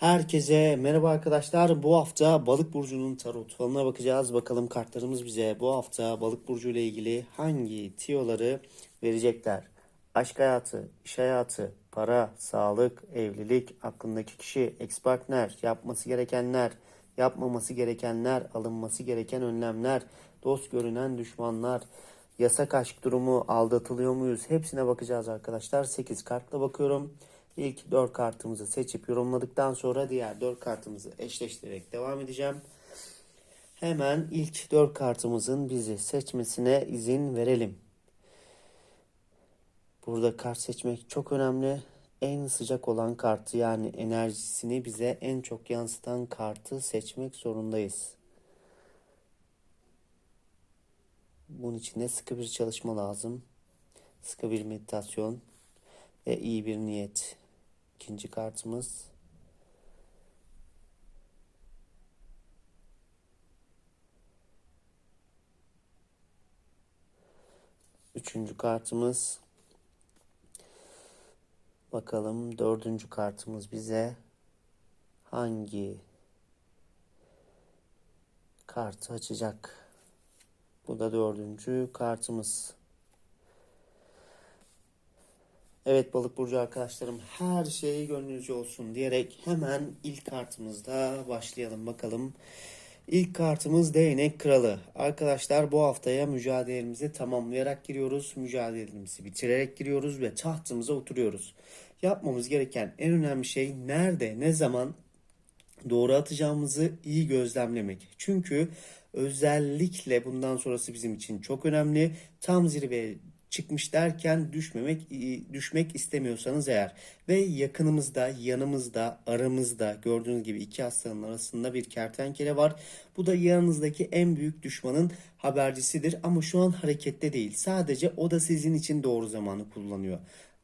Herkese merhaba arkadaşlar. Bu hafta Balık burcunun tarot falına bakacağız. Bakalım kartlarımız bize bu hafta Balık burcu ile ilgili hangi tiyoları verecekler? Aşk hayatı, iş hayatı, para, sağlık, evlilik, aklındaki kişi, ex partner, yapması gerekenler, yapmaması gerekenler, alınması gereken önlemler, dost görünen düşmanlar, yasak aşk durumu, aldatılıyor muyuz? Hepsine bakacağız arkadaşlar. 8 kartla bakıyorum. İlk 4 kartımızı seçip yorumladıktan sonra diğer 4 kartımızı eşleştirerek devam edeceğim. Hemen ilk 4 kartımızın bizi seçmesine izin verelim. Burada kart seçmek çok önemli. En sıcak olan kartı yani enerjisini bize en çok yansıtan kartı seçmek zorundayız. Bunun için de sıkı bir çalışma lazım. Sıkı bir meditasyon ve iyi bir niyet. İkinci kartımız. Üçüncü kartımız. Bakalım dördüncü kartımız bize hangi kartı açacak? Bu da dördüncü kartımız. Evet balık burcu arkadaşlarım her şey gönlünüzce olsun diyerek hemen ilk kartımızda başlayalım bakalım. İlk kartımız değnek kralı. Arkadaşlar bu haftaya mücadelemizi tamamlayarak giriyoruz. Mücadelemizi bitirerek giriyoruz ve tahtımıza oturuyoruz. Yapmamız gereken en önemli şey nerede, ne zaman doğru atacağımızı iyi gözlemlemek. Çünkü özellikle bundan sonrası bizim için çok önemli. Tam zirveye çıkmış derken düşmemek düşmek istemiyorsanız eğer ve yakınımızda, yanımızda, aramızda gördüğünüz gibi iki hastanın arasında bir kertenkele var. Bu da yanınızdaki en büyük düşmanın habercisidir ama şu an harekette değil. Sadece o da sizin için doğru zamanı kullanıyor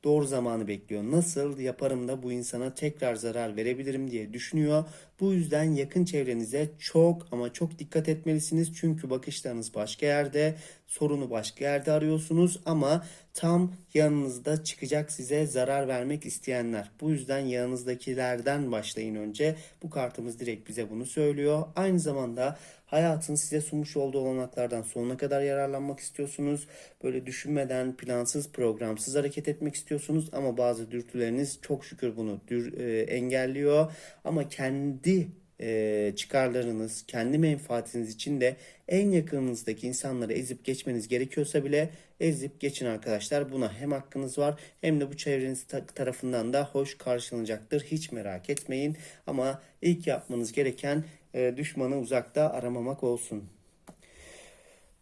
doğru zamanı bekliyor. Nasıl yaparım da bu insana tekrar zarar verebilirim diye düşünüyor. Bu yüzden yakın çevrenize çok ama çok dikkat etmelisiniz. Çünkü bakışlarınız başka yerde, sorunu başka yerde arıyorsunuz ama tam yanınızda çıkacak size zarar vermek isteyenler. Bu yüzden yanınızdakilerden başlayın önce. Bu kartımız direkt bize bunu söylüyor. Aynı zamanda hayatın size sunmuş olduğu olanaklardan sonuna kadar yararlanmak istiyorsunuz. Böyle düşünmeden, plansız, programsız hareket etmek istiyorsunuz ama bazı dürtüleriniz çok şükür bunu dür, e, engelliyor. Ama kendi e, çıkarlarınız, kendi menfaatiniz için de en yakınınızdaki insanları ezip geçmeniz gerekiyorsa bile ezip geçin arkadaşlar. Buna hem hakkınız var hem de bu çevreniz tarafından da hoş karşılanacaktır. Hiç merak etmeyin. Ama ilk yapmanız gereken e, düşmanı uzakta aramamak olsun.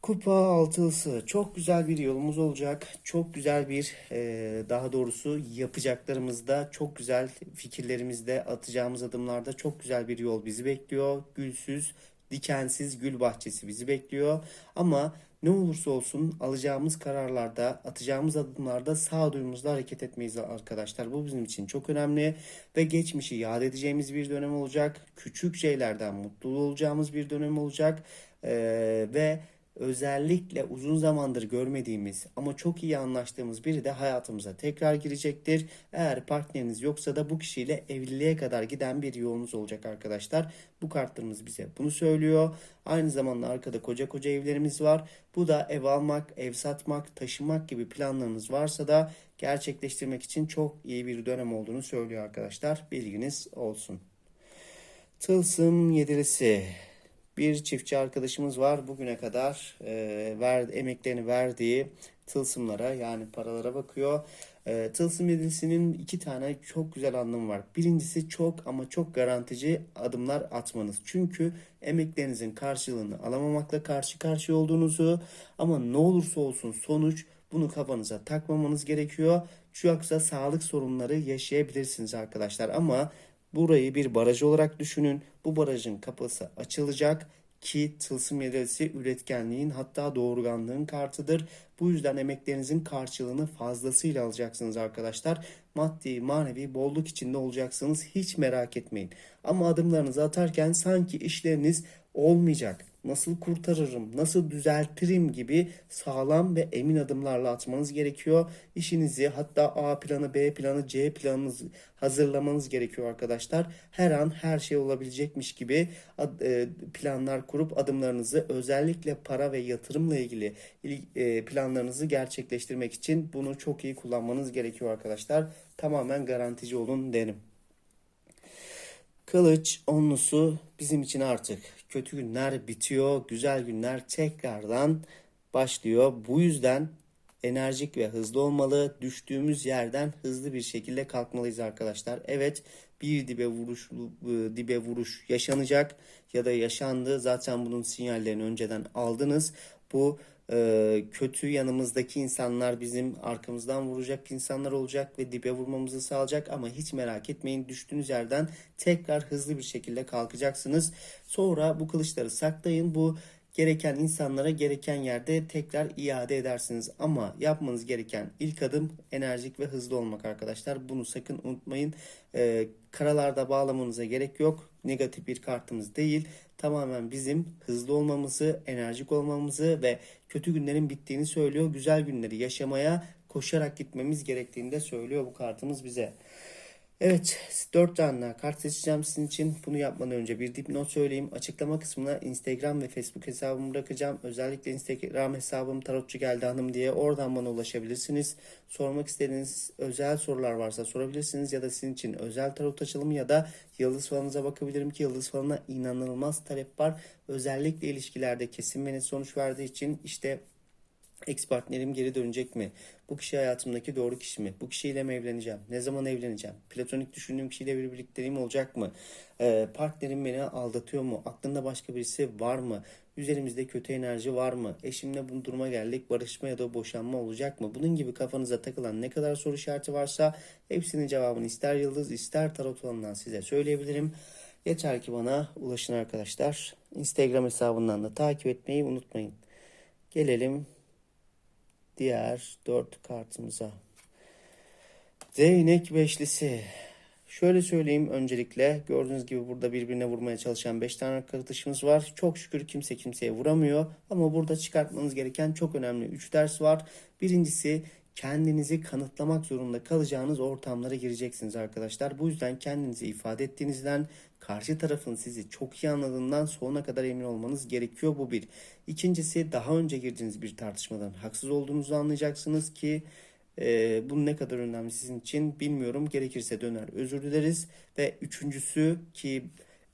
Kupa altılısı çok güzel bir yolumuz olacak. Çok güzel bir e, daha doğrusu yapacaklarımızda çok güzel fikirlerimizde atacağımız adımlarda çok güzel bir yol bizi bekliyor. Gülsüz, dikensiz gül bahçesi bizi bekliyor. Ama ne olursa olsun alacağımız kararlarda, atacağımız adımlarda sağduyumuzla hareket etmeyiz arkadaşlar. Bu bizim için çok önemli ve geçmişi yad edeceğimiz bir dönem olacak. Küçük şeylerden mutlu olacağımız bir dönem olacak. Ee, ve özellikle uzun zamandır görmediğimiz ama çok iyi anlaştığımız biri de hayatımıza tekrar girecektir. Eğer partneriniz yoksa da bu kişiyle evliliğe kadar giden bir yolunuz olacak arkadaşlar. Bu kartlarımız bize bunu söylüyor. Aynı zamanda arkada koca koca evlerimiz var. Bu da ev almak, ev satmak, taşınmak gibi planlarınız varsa da gerçekleştirmek için çok iyi bir dönem olduğunu söylüyor arkadaşlar. Bilginiz olsun. Tılsım yedilisi. Bir çiftçi arkadaşımız var bugüne kadar e, ver, emeklerini verdiği tılsımlara yani paralara bakıyor. E, tılsım yedilisinin iki tane çok güzel anlamı var. Birincisi çok ama çok garantici adımlar atmanız. Çünkü emeklerinizin karşılığını alamamakla karşı karşıya olduğunuzu ama ne olursa olsun sonuç bunu kafanıza takmamanız gerekiyor. Yoksa sağlık sorunları yaşayabilirsiniz arkadaşlar ama Burayı bir baraj olarak düşünün. Bu barajın kapısı açılacak ki tılsım yedisi üretkenliğin hatta doğurganlığın kartıdır. Bu yüzden emeklerinizin karşılığını fazlasıyla alacaksınız arkadaşlar. Maddi, manevi bolluk içinde olacaksınız. Hiç merak etmeyin. Ama adımlarınızı atarken sanki işleriniz olmayacak nasıl kurtarırım, nasıl düzeltirim gibi sağlam ve emin adımlarla atmanız gerekiyor. İşinizi hatta A planı, B planı, C planınızı hazırlamanız gerekiyor arkadaşlar. Her an her şey olabilecekmiş gibi e, planlar kurup adımlarınızı özellikle para ve yatırımla ilgili il- e, planlarınızı gerçekleştirmek için bunu çok iyi kullanmanız gerekiyor arkadaşlar. Tamamen garantici olun derim. Kılıç onlusu bizim için artık kötü günler bitiyor, güzel günler tekrardan başlıyor. Bu yüzden enerjik ve hızlı olmalı. Düştüğümüz yerden hızlı bir şekilde kalkmalıyız arkadaşlar. Evet, bir dibe vuruş e, dibe vuruş yaşanacak ya da yaşandı. Zaten bunun sinyallerini önceden aldınız. Bu e, kötü yanımızdaki insanlar bizim arkamızdan vuracak insanlar olacak ve dibe vurmamızı sağlayacak ama hiç merak etmeyin düştüğünüz yerden tekrar hızlı bir şekilde kalkacaksınız. Sonra bu kılıçları saklayın. Bu gereken insanlara gereken yerde tekrar iade edersiniz. Ama yapmanız gereken ilk adım enerjik ve hızlı olmak arkadaşlar. Bunu sakın unutmayın. Ee, karalarda bağlamanıza gerek yok. Negatif bir kartımız değil. Tamamen bizim hızlı olmamızı, enerjik olmamızı ve kötü günlerin bittiğini söylüyor. Güzel günleri yaşamaya koşarak gitmemiz gerektiğini de söylüyor bu kartımız bize. Evet, 4 tane daha kart seçeceğim sizin için. Bunu yapmadan önce bir dipnot söyleyeyim. Açıklama kısmına Instagram ve Facebook hesabımı bırakacağım. Özellikle Instagram hesabım Tarotçu Geldi Hanım diye oradan bana ulaşabilirsiniz. Sormak istediğiniz özel sorular varsa sorabilirsiniz ya da sizin için özel tarot açılımı ya da yıldız falanıza bakabilirim ki yıldız falına inanılmaz talep var. Özellikle ilişkilerde kesin ve net sonuç verdiği için işte Ex partnerim geri dönecek mi? Bu kişi hayatımdaki doğru kişi mi? Bu kişiyle mi evleneceğim? Ne zaman evleneceğim? Platonik düşündüğüm kişiyle bir birlikteliğim olacak mı? Ee, partnerim beni aldatıyor mu? Aklında başka birisi var mı? Üzerimizde kötü enerji var mı? Eşimle bu duruma geldik. Barışma ya da boşanma olacak mı? Bunun gibi kafanıza takılan ne kadar soru işareti varsa hepsinin cevabını ister yıldız ister tarot alanından size söyleyebilirim. Yeter ki bana ulaşın arkadaşlar. Instagram hesabından da takip etmeyi unutmayın. Gelelim diğer dört kartımıza. Değnek beşlisi. Şöyle söyleyeyim öncelikle gördüğünüz gibi burada birbirine vurmaya çalışan 5 tane arkadaşımız var. Çok şükür kimse kimseye vuramıyor ama burada çıkartmanız gereken çok önemli 3 ders var. Birincisi kendinizi kanıtlamak zorunda kalacağınız ortamlara gireceksiniz arkadaşlar. Bu yüzden kendinizi ifade ettiğinizden karşı tarafın sizi çok iyi anladığından sonuna kadar emin olmanız gerekiyor bu bir. İkincisi daha önce girdiğiniz bir tartışmadan haksız olduğunuzu anlayacaksınız ki e, bu ne kadar önemli sizin için bilmiyorum. Gerekirse döner özür dileriz. Ve üçüncüsü ki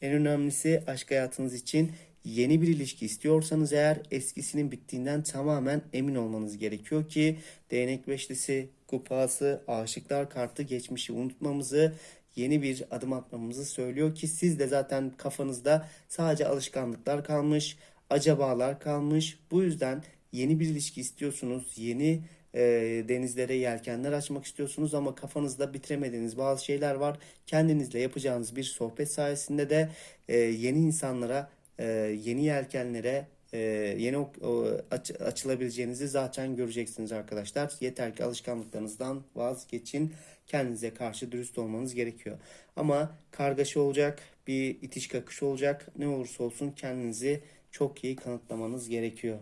en önemlisi aşk hayatınız için yeni bir ilişki istiyorsanız eğer eskisinin bittiğinden tamamen emin olmanız gerekiyor ki değnek beşlisi, kupası, aşıklar kartı geçmişi unutmamızı yeni bir adım atmamızı söylüyor ki siz de zaten kafanızda sadece alışkanlıklar kalmış, acabalar kalmış. Bu yüzden yeni bir ilişki istiyorsunuz, yeni e, denizlere yelkenler açmak istiyorsunuz ama kafanızda bitiremediğiniz bazı şeyler var. Kendinizle yapacağınız bir sohbet sayesinde de e, yeni insanlara, e, yeni yelkenlere, e, yeni o, aç- açılabileceğinizi zaten göreceksiniz arkadaşlar. Yeter ki alışkanlıklarınızdan vazgeçin. Kendinize karşı dürüst olmanız gerekiyor. Ama kargaşa olacak, bir itiş kakış olacak. Ne olursa olsun kendinizi çok iyi kanıtlamanız gerekiyor.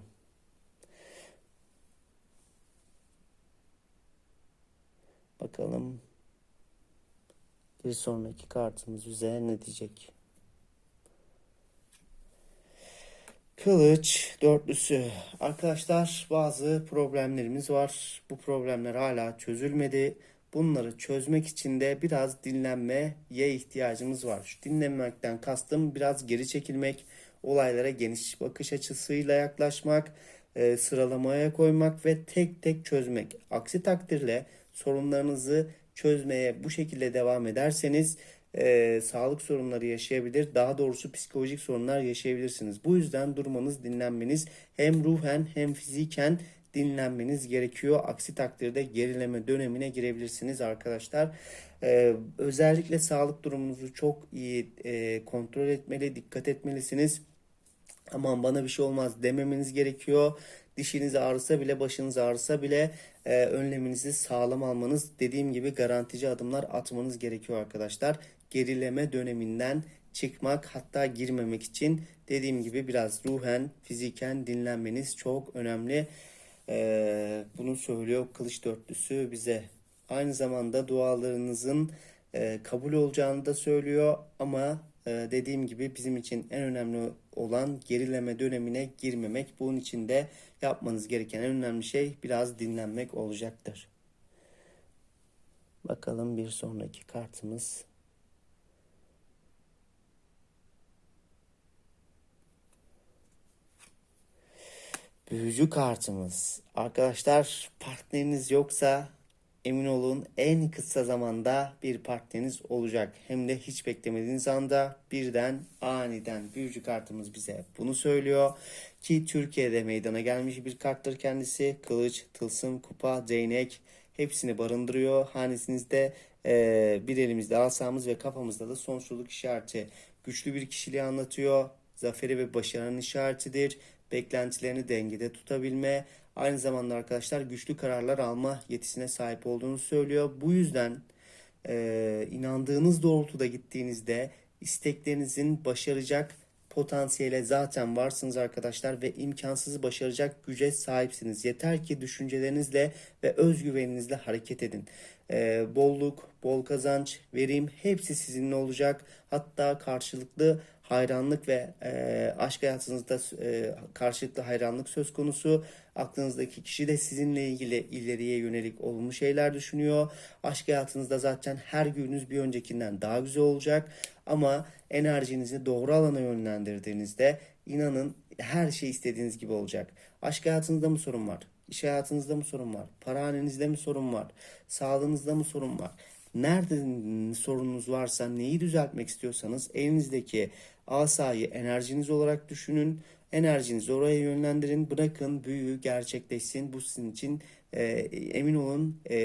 Bakalım bir sonraki kartımız bize ne diyecek? Kılıç dörtlüsü. Arkadaşlar bazı problemlerimiz var. Bu problemler hala çözülmedi. Bunları çözmek için de biraz dinlenmeye ihtiyacımız var. Şu dinlenmekten kastım biraz geri çekilmek, olaylara geniş bakış açısıyla yaklaşmak, e, sıralamaya koymak ve tek tek çözmek. Aksi takdirde sorunlarınızı çözmeye bu şekilde devam ederseniz e, sağlık sorunları yaşayabilir. Daha doğrusu psikolojik sorunlar yaşayabilirsiniz. Bu yüzden durmanız, dinlenmeniz hem ruhen hem fiziken dinlenmeniz gerekiyor. Aksi takdirde gerileme dönemine girebilirsiniz arkadaşlar. Ee, özellikle sağlık durumunuzu çok iyi e, kontrol etmeli, dikkat etmelisiniz. Aman bana bir şey olmaz dememeniz gerekiyor. dişiniz ağrısa bile başınız ağrısa bile e, önleminizi sağlam almanız dediğim gibi garantici adımlar atmanız gerekiyor arkadaşlar. Gerileme döneminden çıkmak hatta girmemek için dediğim gibi biraz ruhen fiziken dinlenmeniz çok önemli. E, bunu söylüyor Kılıç Dörtlüsü bize. Aynı zamanda dualarınızın e, kabul olacağını da söylüyor ama e, dediğim gibi bizim için en önemli olan gerileme dönemine girmemek. Bunun için de yapmanız gereken en önemli şey biraz dinlenmek olacaktır. Bakalım bir sonraki kartımız. Büyücü kartımız. Arkadaşlar partneriniz yoksa emin olun en kısa zamanda bir partneriniz olacak. Hem de hiç beklemediğiniz anda birden aniden büyücü kartımız bize bunu söylüyor. Ki Türkiye'de meydana gelmiş bir karttır kendisi. Kılıç, tılsım, kupa, değnek hepsini barındırıyor. Hanesinizde e, bir elimizde asamız ve kafamızda da sonsuzluk işareti. Güçlü bir kişiliği anlatıyor. Zaferi ve başarının işaretidir beklentilerini dengede tutabilme, aynı zamanda arkadaşlar güçlü kararlar alma yetisine sahip olduğunu söylüyor. Bu yüzden e, inandığınız doğrultuda gittiğinizde isteklerinizin başaracak potansiyele zaten varsınız arkadaşlar ve imkansızı başaracak güce sahipsiniz. Yeter ki düşüncelerinizle ve özgüveninizle hareket edin. Ee, bolluk, bol kazanç, verim hepsi sizinle olacak. Hatta karşılıklı hayranlık ve e, aşk hayatınızda e, karşılıklı hayranlık söz konusu. Aklınızdaki kişi de sizinle ilgili ileriye yönelik olumlu şeyler düşünüyor. Aşk hayatınızda zaten her gününüz bir öncekinden daha güzel olacak. Ama enerjinizi doğru alana yönlendirdiğinizde inanın her şey istediğiniz gibi olacak. Aşk hayatınızda mı sorun var? İş hayatınızda mı sorun var? Para mi sorun var? Sağlığınızda mı sorun var? Nerede sorununuz varsa, neyi düzeltmek istiyorsanız elinizdeki asayı enerjiniz olarak düşünün. Enerjinizi oraya yönlendirin. Bırakın büyü gerçekleşsin. Bu sizin için e, emin olun e,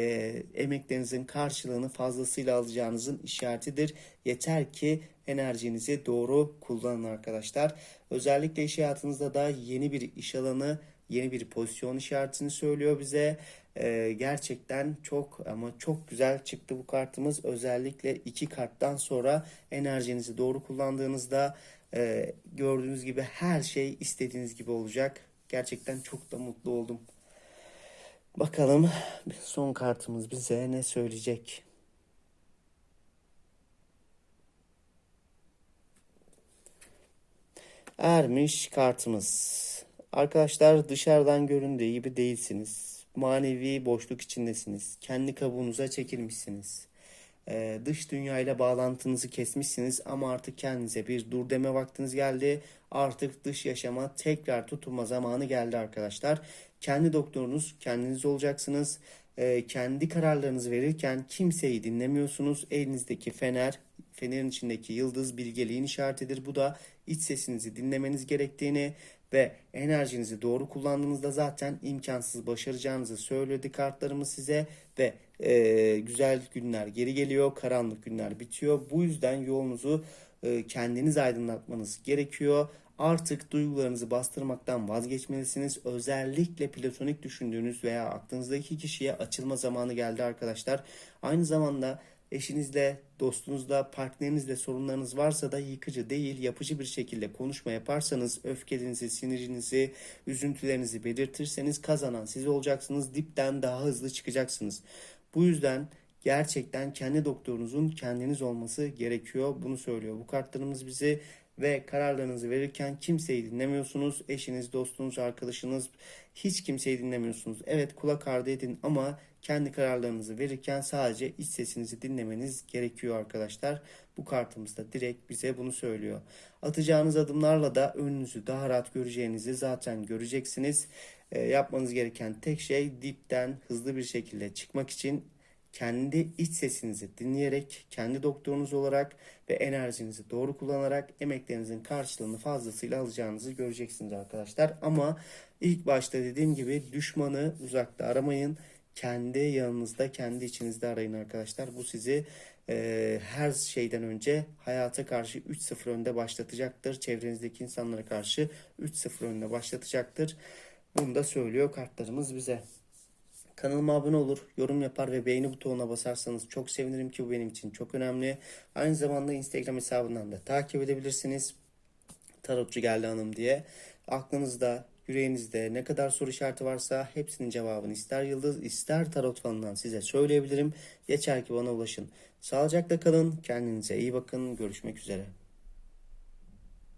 emeklerinizin karşılığını fazlasıyla alacağınızın işaretidir. Yeter ki enerjinizi doğru kullanın arkadaşlar. Özellikle iş hayatınızda da yeni bir iş alanı, yeni bir pozisyon işaretini söylüyor bize. Ee, gerçekten çok ama çok güzel çıktı bu kartımız. Özellikle iki karttan sonra enerjinizi doğru kullandığınızda e, gördüğünüz gibi her şey istediğiniz gibi olacak. Gerçekten çok da mutlu oldum. Bakalım son kartımız bize ne söyleyecek? Ermiş kartımız. Arkadaşlar dışarıdan göründüğü gibi değilsiniz. Manevi boşluk içindesiniz. Kendi kabuğunuza çekilmişsiniz. Ee, dış dünyayla bağlantınızı kesmişsiniz ama artık kendinize bir dur deme vaktiniz geldi. Artık dış yaşama tekrar tutunma zamanı geldi arkadaşlar. Kendi doktorunuz kendiniz olacaksınız. Ee, kendi kararlarınızı verirken kimseyi dinlemiyorsunuz. Elinizdeki fener, fenerin içindeki yıldız bilgeliğin işaretidir. Bu da iç sesinizi dinlemeniz gerektiğini ve enerjinizi doğru kullandığınızda zaten imkansız başaracağınızı söyledi kartlarımız size ve e, güzel günler geri geliyor, karanlık günler bitiyor. Bu yüzden yolunuzu e, kendiniz aydınlatmanız gerekiyor. Artık duygularınızı bastırmaktan vazgeçmelisiniz. Özellikle platonik düşündüğünüz veya aklınızdaki kişiye açılma zamanı geldi arkadaşlar. Aynı zamanda eşinizle, dostunuzla, partnerinizle sorunlarınız varsa da yıkıcı değil, yapıcı bir şekilde konuşma yaparsanız, öfkelerinizi, sinirinizi, üzüntülerinizi belirtirseniz kazanan siz olacaksınız. Dipten daha hızlı çıkacaksınız. Bu yüzden gerçekten kendi doktorunuzun kendiniz olması gerekiyor. Bunu söylüyor. Bu kartlarımız bizi ve kararlarınızı verirken kimseyi dinlemiyorsunuz. Eşiniz, dostunuz, arkadaşınız hiç kimseyi dinlemiyorsunuz. Evet kulak ardı edin ama kendi kararlarınızı verirken sadece iç sesinizi dinlemeniz gerekiyor arkadaşlar. Bu kartımızda direkt bize bunu söylüyor. Atacağınız adımlarla da önünüzü daha rahat göreceğinizi zaten göreceksiniz. E, yapmanız gereken tek şey dipten hızlı bir şekilde çıkmak için kendi iç sesinizi dinleyerek, kendi doktorunuz olarak ve enerjinizi doğru kullanarak emeklerinizin karşılığını fazlasıyla alacağınızı göreceksiniz arkadaşlar. Ama ilk başta dediğim gibi düşmanı uzakta aramayın. Kendi yanınızda, kendi içinizde arayın arkadaşlar. Bu sizi e, her şeyden önce hayata karşı 3-0 önde başlatacaktır. Çevrenizdeki insanlara karşı 3-0 önde başlatacaktır. Bunu da söylüyor kartlarımız bize. Kanalıma abone olur, yorum yapar ve beğeni butonuna basarsanız çok sevinirim ki bu benim için çok önemli. Aynı zamanda Instagram hesabından da takip edebilirsiniz. Tarotçu geldi hanım diye. Aklınızda, yüreğinizde ne kadar soru işareti varsa hepsinin cevabını ister yıldız ister tarot falından size söyleyebilirim. Yeter ki bana ulaşın. Sağlıcakla kalın, kendinize iyi bakın. Görüşmek üzere.